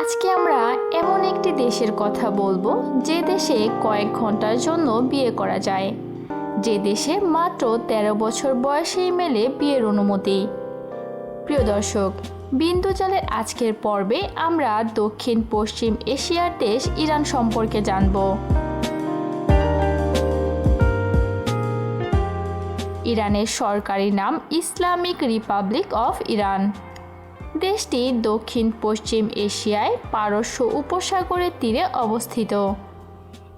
আজকে আমরা এমন একটি দেশের কথা বলব যে দেশে কয়েক ঘণ্টার জন্য বিয়ে করা যায়। যে দেশে মাত্র ১৩ বছর বয়সেই মেলে বিয়ের অনুমতি। প্রিয় দর্শক বিন্দুজালের আজকের পর্বে আমরা দক্ষিণ, পশ্চিম এশিয়ার দেশ ইরান সম্পর্কে জানব। ইরানের সরকারি নাম ইসলামিক রিপাবলিক অফ ইরান। দেশটি দক্ষিণ, পশ্চিম এশিয়ায় পারস্য উপসাগরের তীরে অবস্থিত।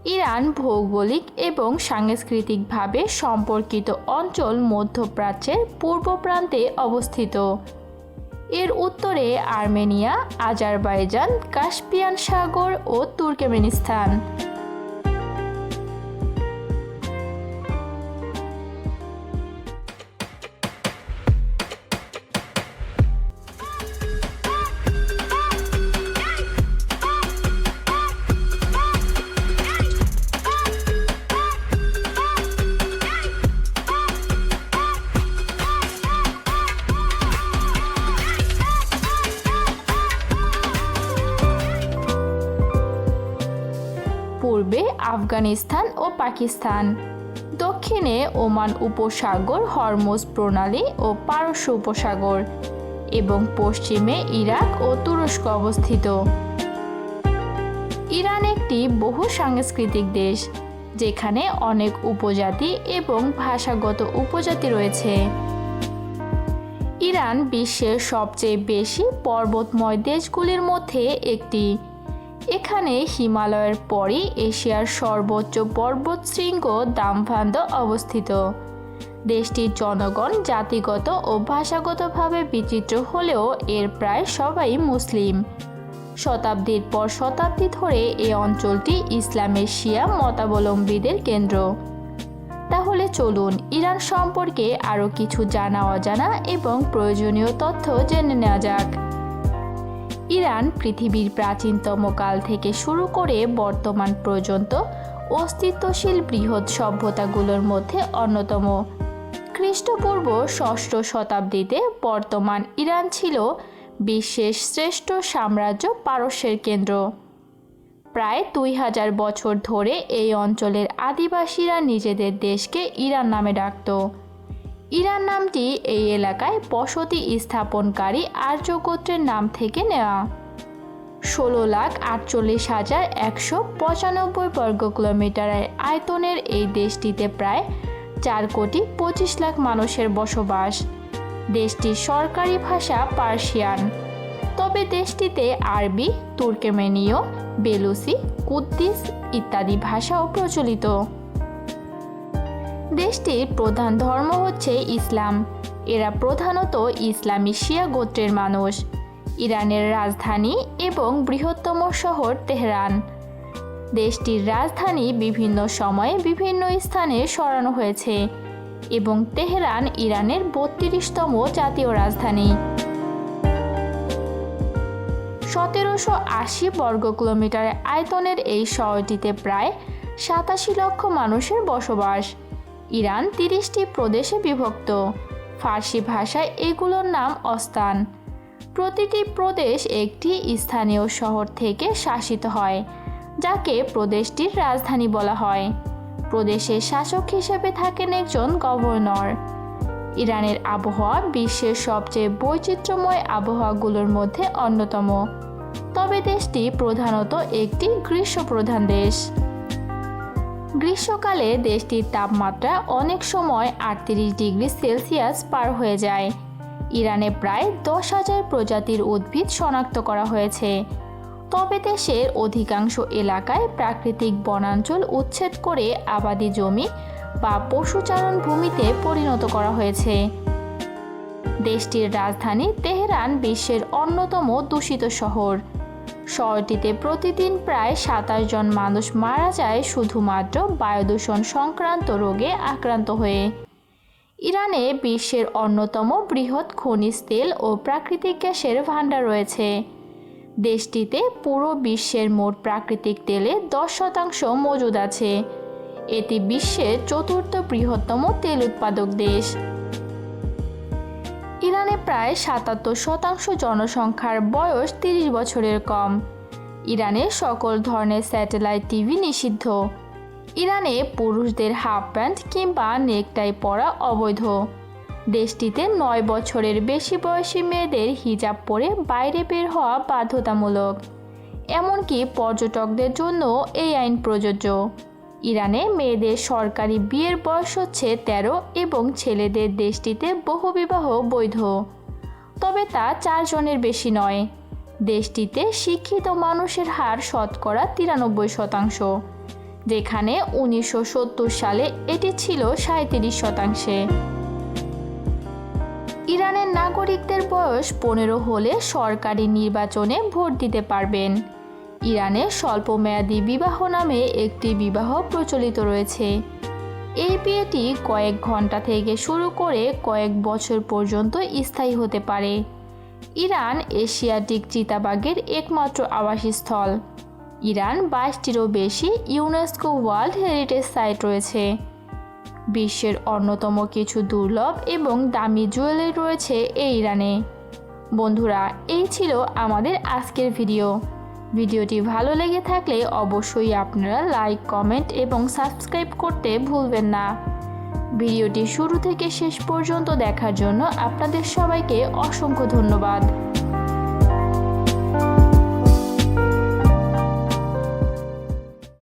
ইরান ভৌগোলিক এবং সাংস্কৃতিকভাবে সম্পর্কিত অঞ্চল মধ্যপ্রাচ্যের পূর্ব প্রান্তে অবস্থিত। এর উত্তরে আর্মেনিয়া, আজারবাইজান, কাস্পিয়ান সাগর ও তুর্কমেনিস্তান। আফগানিস্তান ও পাকিস্তান। দক্ষিণে ওমান উপসাগর, হরমোজ প্রণালী ও পারস্য উপসাগর এবং পশ্চিমে ইরাক ও তুরস্ক অবস্থিত। ইরান একটি বহু সাংস্কৃতিক দেশ, যেখানে অনেক উপজাতি এবং ভাষাগত উপজাতি রয়েছে। ইরান বিশ্বের সবচেয়ে বেশি পর্বতময় দেশগুলির মধ্যে একটি। এখানে হিমালয়ের পরই এশিয়ার সর্বোচ্চ পর্বতশৃঙ্গ দামভান্দ অবস্থিত। দেশটির জনগণ জাতিগত ও ভাষাগতভাবে বিচিত্র হলেও এর প্রায় সবাই মুসলিম। শতাব্দীর পর শতাব্দী ধরে এই অঞ্চলটি ইসলামের শিয়া মতাবলম্বীদের কেন্দ্র। তাহলে চলুন ইরান সম্পর্কে আরও কিছু জানা অজানা এবং প্রয়োজনীয় তথ্য জেনে নেওয়া যাক। ইরান পৃথিবীর প্রাচীনতম কাল থেকে শুরু করে বর্তমান পর্যন্ত অস্তিত্বশীল বৃহৎ সভ্যতাগুলোর মধ্যে অন্যতম। খ্রিস্টপূর্ব ষষ্ঠ শতাব্দীতে বর্তমান ইরান ছিল বিশ্বের শ্রেষ্ঠ সাম্রাজ্য পারস্যের কেন্দ্র। প্রায় দুই হাজার বছর ধরে এই অঞ্চলের আদিবাসীরা নিজেদের দেশকে ইরান নামে ডাকত। ইরান নামটি এই এলাকায় বসতি স্থাপনকারী আর্য গোত্রের নাম থেকে নেওয়া। ষোলো লাখ আটচল্লিশ হাজার একশো পঁচানব্বই বর্গ কিলোমিটারের আয়তনের এই দেশটিতে প্রায় চার কোটি পঁচিশ লাখ মানুষের বসবাস। দেশটির সরকারি ভাষা পার্সিয়ান। তবে দেশটিতে আরবি, তুর্কেমেনীয় বেলুসি কুদ্দিস ইত্যাদি ভাষাও প্রচলিত। দেশটির প্রধান ধর্ম হচ্ছে ইসলাম। এরা প্রধানত ইসলামী শিয়া গোত্রের মানুষ। ইরানের রাজধানী এবং বৃহত্তম শহর তেহরান। দেশটির রাজধানী বিভিন্ন সময়ে বিভিন্ন স্থানে সরানো হয়েছে এবং তেহরান ইরানের বত্রিশতম জাতীয় রাজধানী। সতেরোশো আশি বর্গ কিলোমিটার আয়তনের এই শহরটিতে প্রায় সাতাশি লক্ষ মানুষের বসবাস। ইরান তিরিশটি প্রদেশে বিভক্ত। ফার্সি ভাষায় এগুলোর নাম অস্তান। প্রতিটি প্রদেশ একটি স্থানীয় শহর থেকে শাসিত হয়, যাকে প্রদেশটির রাজধানী বলা হয়। প্রদেশের শাসক হিসেবে থাকেন একজন গভর্নর। ইরানের আবহাওয়া বিশ্বের সবচেয়ে বৈচিত্র্যময় আবহাওয়াগুলোর মধ্যে অন্যতম। তবে দেশটি প্রধানত একটি গ্রীষ্মপ্রধান দেশ। গ্রীষ্মকালে দেশটির তাপমাত্রা অনেক সময় আটত্রিশ ডিগ্রি সেলসিয়াস পার হয়ে যায়। ইরানে প্রায় দশ হাজার প্রজাতির উদ্ভিদ শনাক্ত করা হয়েছে। তবে দেশের অধিকাংশ এলাকায় প্রাকৃতিক বনাঞ্চল উচ্ছেদ করে আবাদি জমি বা পশুচারণ ভূমিতে পরিণত করা হয়েছে। দেশটির রাজধানী তেহরান বিশ্বের অন্যতম দূষিত শহর। শহরটিতে প্রতিদিন প্রায় সাতাশ জন মানুষ মারা যায় শুধুমাত্র বায়ুদূষণ সংক্রান্ত রোগে আক্রান্ত হয়ে। ইরানে বিশ্বের অন্যতম বৃহৎ খনিজ তেল ও প্রাকৃতিক গ্যাসের ভাণ্ডার রয়েছে। দেশটিতে পুরো বিশ্বের মোট প্রাকৃতিক তেলে দশ শতাংশ মজুদ আছে। এটি বিশ্বের চতুর্থ বৃহত্তম তেল উৎপাদক দেশ। ইরানে প্রায় সাতাত্তর শতাংশ জনসংখ্যার বয়স তিরিশ বছরের কম। ইরানে সকল ধরনের স্যাটেলাইট টিভি নিষিদ্ধ। ইরানে পুরুষদের হাফ প্যান্ট কিংবা নেকটাই পরা অবৈধ। দেশটিতে নয় বছরের বেশি বয়সী মেয়েদের হিজাব পরে বাইরে বের হওয়া বাধ্যতামূলক। এমনকি পর্যটকদের জন্য এই আইন প্রযোজ্য। ইরানে মেয়েদের সরকারি বিয়ের বয়স হচ্ছে তেরো এবং ছেলেদের দেশটিতে বহুবিবাহ বৈধ। তবে তা চারজনের বেশি নয়। দেশটিতে শিক্ষিত মানুষের হার শতকরা তিরানব্বই শতাংশ, যেখানে উনিশশো সত্তর সালে এটি ছিল সাঁত্রিশ শতাংশে। ইরানের নাগরিকদের বয়স পনেরো হলে সরকারি নির্বাচনে ভোট দিতে পারবেন। ইরানে স্বল্পমেয়াদী বিবাহ নামে একটি বিবাহ প্রচলিত রয়েছে। এই বিয়েটি কয়েক ঘণ্টা থেকে শুরু করে কয়েক বছর পর্যন্ত স্থায়ী হতে পারে। ইরান এশিয়াটিক চিতাবাঘের একমাত্র আবাসস্থল। ইরান বাইশটিরও বেশি ইউনেস্কো ওয়ার্ল্ড হেরিটেজ সাইট রয়েছে। বিশ্বের অন্যতম কিছু দুর্লভ এবং দামি জুয়েলারি রয়েছে এই ইরানে। বন্ধুরা, এই ছিল আমাদের আজকের ভিডিও। ভিডিওটি ভালো লেগে থাকলে অবশ্যই আপনারা লাইক, কমেন্ট এবং সাবস্ক্রাইব করতে ভুলবেন না। ভিডিওটি শুরু থেকে শেষ পর্যন্ত দেখার জন্য আপনাদের সবাইকে অসংখ্য ধন্যবাদ।